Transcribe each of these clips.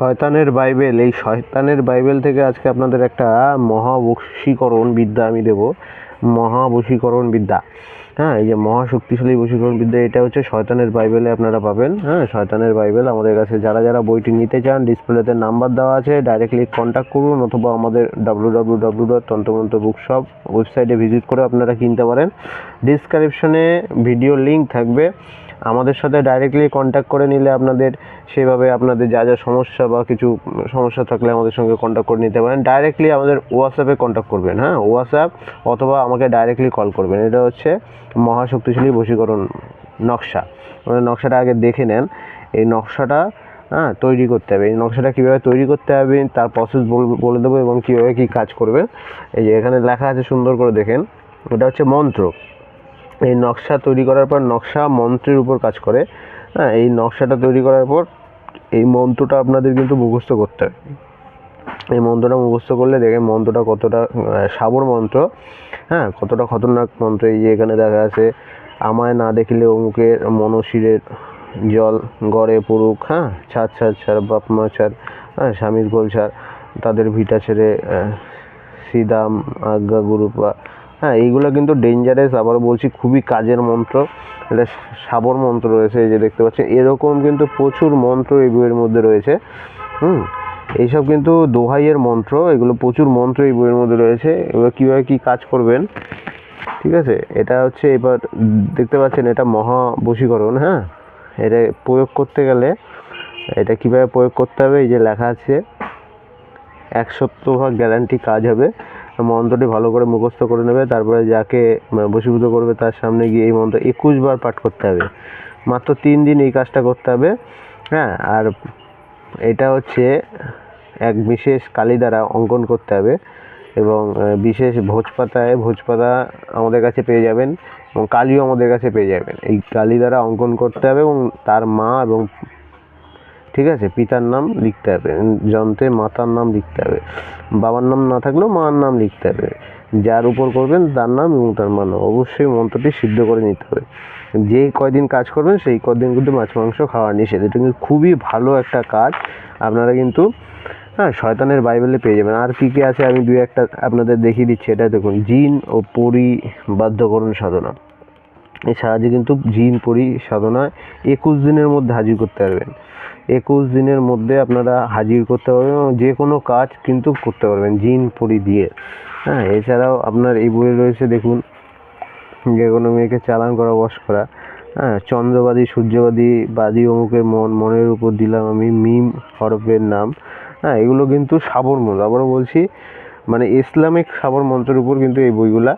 শয়তানের বাইবেল, এই শয়তানের বাইবেল থেকে আজকে আপনাদের একটা মহাবশীকরণ বিদ্যা আমি দেব। মহাবশীকরণ বিদ্যা। হ্যাঁ এই যে মহাশক্তিশালী বশীকরণ বিদ্যা, এটা হচ্ছে শয়তানের বাইবেলে আপনারা পাবেন। হ্যাঁ শয়তানের বাইবেল আমাদের কাছে, যারা যারা বইটি নিতে চান, ডিসপ্লেতে নাম্বার দেওয়া আছে ডাইরেক্টলি কন্ট্যাক্ট করুন অথবা আমাদের ডাব্লু ডাব্লু ডাব্লু ডট তন্ত্রমন্ত্র বুক শপ ওয়েবসাইটে ভিজিট করে আপনারা কিনতে পারেন। ডিসক্রিপশনে ভিডিও লিঙ্ক থাকবে। আমাদের সাথে ডাইরেক্টলি কন্ট্যাক্ট করে নিলে আপনাদের সেভাবে আপনাদের যা যা সমস্যা বা কিছু সমস্যা থাকলে আমাদের সঙ্গে কন্ট্যাক্ট করে নিতে পারেন। ডাইরেক্টলি আমাদের হোয়াটসঅ্যাপে কন্ট্যাক্ট করবেন হ্যাঁ? হোয়াটসঅ্যাপ অথবা আমাকে ডাইরেক্টলি কল করবেন। এটা হচ্ছে মহাশক্তিশালী বশীকরণ নকশা। নকশাটা আগে দেখে নেন। এই নকশাটা হ্যাঁ তৈরি করতে হবে। এই নকশাটা কীভাবে তৈরি করতে হবে, তার প্রসেস বলে দেবো এবং কীভাবে কী কাজ করবে। এই যে এখানে লেখা আছে সুন্দর করে দেখেন। ওটা হচ্ছে মন্ত্র। এই নকশা তৈরি করার পর নকশা মন্ত্রের উপর কাজ করে। হ্যাঁ এই নকশাটা তৈরি করার পর এই মন্ত্রটা আপনাদের কিন্তু মুখস্থ করতে হবে এই মন্ত্রটা মুখস্থ করলে দেখেন মন্ত্রটা কতটা সাবর মন্ত্র। হ্যাঁ কতটা খতরনাক মন্ত্র। এই যে এখানে দেখা আছে আমায় না দেখিলে অমুকের মনশিরের জল গড়ে পড়ুক। হ্যাঁ ছাড় ছাড় ছাড় বাপ মা ছাড় হ্যাঁ স্বামীর গোল ছাড় তাদের ভিটা ছেড়ে শ্রীদাম আজ্ঞা, গুরুপা হ্যাঁ এইগুলো কিন্তু ডেঞ্জারাস আবার বলছি খুবই কাজের মন্ত্র। এটা সাবর মন্ত্র রয়েছে, এই যে দেখতে পাচ্ছেন। এরকম কিন্তু প্রচুর মন্ত্র এই বইয়ের মধ্যে রয়েছে। হুম, এইসব কিন্তু দোহাইয়ের মন্ত্র, এগুলো প্রচুর মন্ত্র এই বইয়ের মধ্যে রয়েছে। এবার কীভাবে কী কাজ করবেন? ঠিক আছে, এটা হচ্ছে এবার দেখতে পাচ্ছেন, এটা মহা বশীকরণ হ্যাঁ? এটা প্রয়োগ করতে গেলে, এটা কীভাবে প্রয়োগ করতে হবে? এই যে লেখা আছে, এক সপ্তাহ গ্যারান্টি কাজ হবে। মন্ত্রটি ভালো করে মুখস্থ করে নেবে, তারপরে যাকে বশীভূত করবে তার সামনে গিয়ে এই মন্ত্র একুশ বার পাঠ করতে হবে। মাত্র তিন দিন এই কাজটা করতে হবে হ্যাঁ? আর এটা হচ্ছে এক বিশেষ কালি দ্বারা অঙ্কন করতে হবে এবং বিশেষ ভোজপাতায়, ভোজপাতা আমাদের কাছে পেয়ে যাবেন এবং কালিও আমাদের কাছে পেয়ে যাবেন। এই কালি দ্বারা অঙ্কন করতে হবে এবং তার মা এবং ঠিক আছে? পিতার নাম লিখতে হবে। যন্ত্রে মাতার নাম লিখতে হবে। বাবার নাম না থাকলেও মার নাম লিখতে হবে। যার উপর করবেন তার নাম এবং তার মার নাম অবশ্যই মন্ত্রটি সিদ্ধ করে নিতে হবে। যে কয়দিন কাজ করবেন, সেই কদিন কিন্তু মাছ, মাংস খাওয়া নিষেধ। এটা কিন্তু খুবই ভালো একটা কাজ। আপনারা কিন্তু হ্যাঁ শয়তানের বাইবেলে পেয়ে যাবেন। আর কী কী আছে? আমি দু একটা আপনাদের দেখিয়ে দিচ্ছি। এটা দেখুন, জিন ও পরিবাধ্যকরণ সাধনা। এই সাহায্যে কিন্তু জিন পরি সাধনায় একুশ দিনের মধ্যে হাজির করতে পারবেন। একুশ দিনের মধ্যে আপনারা হাজির করতে পারবেন এবং যে কোনো কাজ কিন্তু করতে পারবেন, জিন পরি দিয়ে। হ্যাঁ এছাড়াও আপনার এই বইয়ে রয়েছে দেখুন, যে কোনো মেয়েকে চালান করা, বশ করা। হ্যাঁ চন্দ্রবাদী, সূর্যবাদী, বাদী অমুকের মন, মনের উপর দিলাম আমি, মিম হরফের নাম। হ্যাঁ এগুলো কিন্তু সাবর মন্ত্র। আবারও বলছি মানে ইসলামিক সাবর মন্ত্রের উপর কিন্তু এই বইগুলা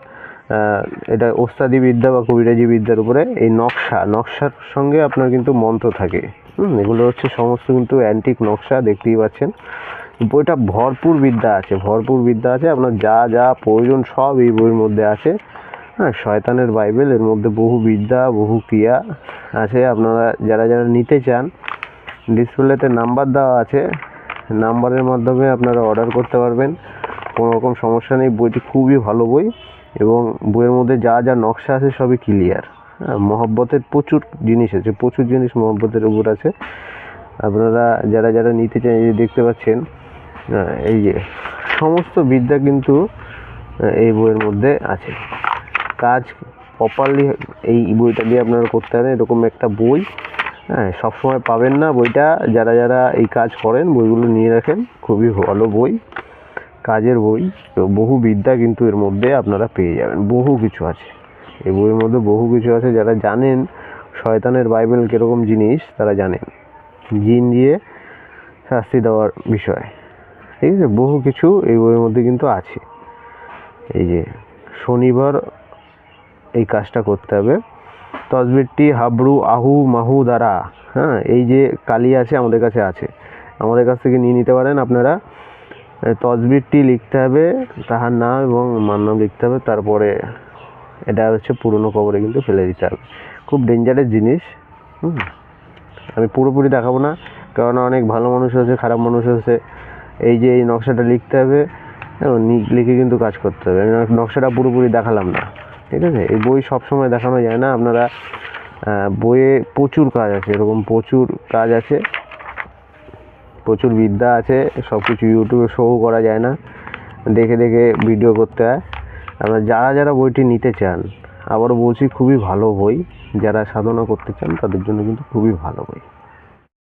এটা ওস্তাদি বিদ্যা বা কবিরাজি বিদ্যার উপরে এই নকশা, নকশার সঙ্গে আপনার কিন্তু মন্ত্র থাকে। হুম, এগুলো হচ্ছে সমস্ত কিন্তু অ্যান্টিক নকশা, দেখতেই পাচ্ছেন। বইটা ভরপুর বিদ্যা আছে, ভরপুর বিদ্যা আছে। আপনার যা যা প্রয়োজন সব এই বইয়ের মধ্যে আছে। হ্যাঁ শয়তানের বাইবেল, এর মধ্যে বহু বিদ্যা, বহু ক্রিয়া আছে। আপনারা যারা যারা নিতে চান, ডিসপ্লেতে নাম্বার দেওয়া আছে। নাম্বারের মাধ্যমে আপনারা অর্ডার করতে পারবেন। কোনো রকম সমস্যা নেই, বইটি খুবই ভালো বই। এবং বইয়ের মধ্যে যা যা নকশা আছে সবই ক্লিয়ার হ্যাঁ মহব্বতের প্রচুর জিনিস আছে, প্রচুর জিনিস মহব্বতের উপর আছে। আপনারা যারা যারা নিতে চান, এই দেখতে পাচ্ছেন এই যে সমস্ত বিদ্যা কিন্তু এই বইয়ের মধ্যে আছে। কাজ প্রপারলি এই বইটা দিয়ে আপনারা করতে পারেন, এরকম একটা বই হ্যাঁ সবসময় পাবেন না। বইটা যারা যারা এই কাজ করেন, বইগুলো নিয়ে রাখেন, খুবই ভালো বই। কাজের বই, তো বহু বিদ্যা কিন্তু এর মধ্যে আপনারা পেয়ে যাবেন। বহু কিছু আছে। এই বইয়ের মধ্যে বহু কিছু আছে। যারা জানেন শয়তানের বাইবেল কীরকম জিনিস, তারা জানেন। জিন দিয়ে শাস্তি দেওয়ার বিষয়। ঠিক আছে? বহু কিছু এই বইয়ের মধ্যে কিন্তু আছে। এই যে শনিবার এই কাজটা করতে হবে। তসবিরটি হাবরু আহু মাহু দ্বারা। হ্যাঁ এই যে কালি আছে আমাদের কাছে আছে। আমাদের কাছ থেকে নিয়ে নিতে পারেন আপনারা। তসবিরটি লিখতে হবে, তাহার নাম এবং মার নাম লিখতে হবে, তারপরে এটা হচ্ছে পুরনো কবরে কিন্তু ফেলে দিতে হবে। খুব ডেঞ্জারাস জিনিস, হুম। আমি পুরোপুরি দেখাবো না কারণ অনেক ভালো মানুষ আছে, খারাপ মানুষ আছে। এই যে এই নকশাটা লিখতে হবে লিখে কিন্তু কাজ করতে হবে। নকশাটা পুরোপুরি দেখালাম না, ঠিক আছে? এই বই সব সময় দেখানো যায় না, আপনারা বইয়ে প্রচুর কাজ আছে, এরকম প্রচুর কাজ আছে। প্রচুর বিদ্যা আছে সব কিছু ইউটিউবে শো করা যায় না। দেখে দেখে ভিডিও করতে হয়। আপনার যারা যারা বইটি নিতে চান, আবারও বলছি খুবই ভালো বই। যারা সাধনা করতে চান, তাদের জন্য কিন্তু খুবই ভালো বই।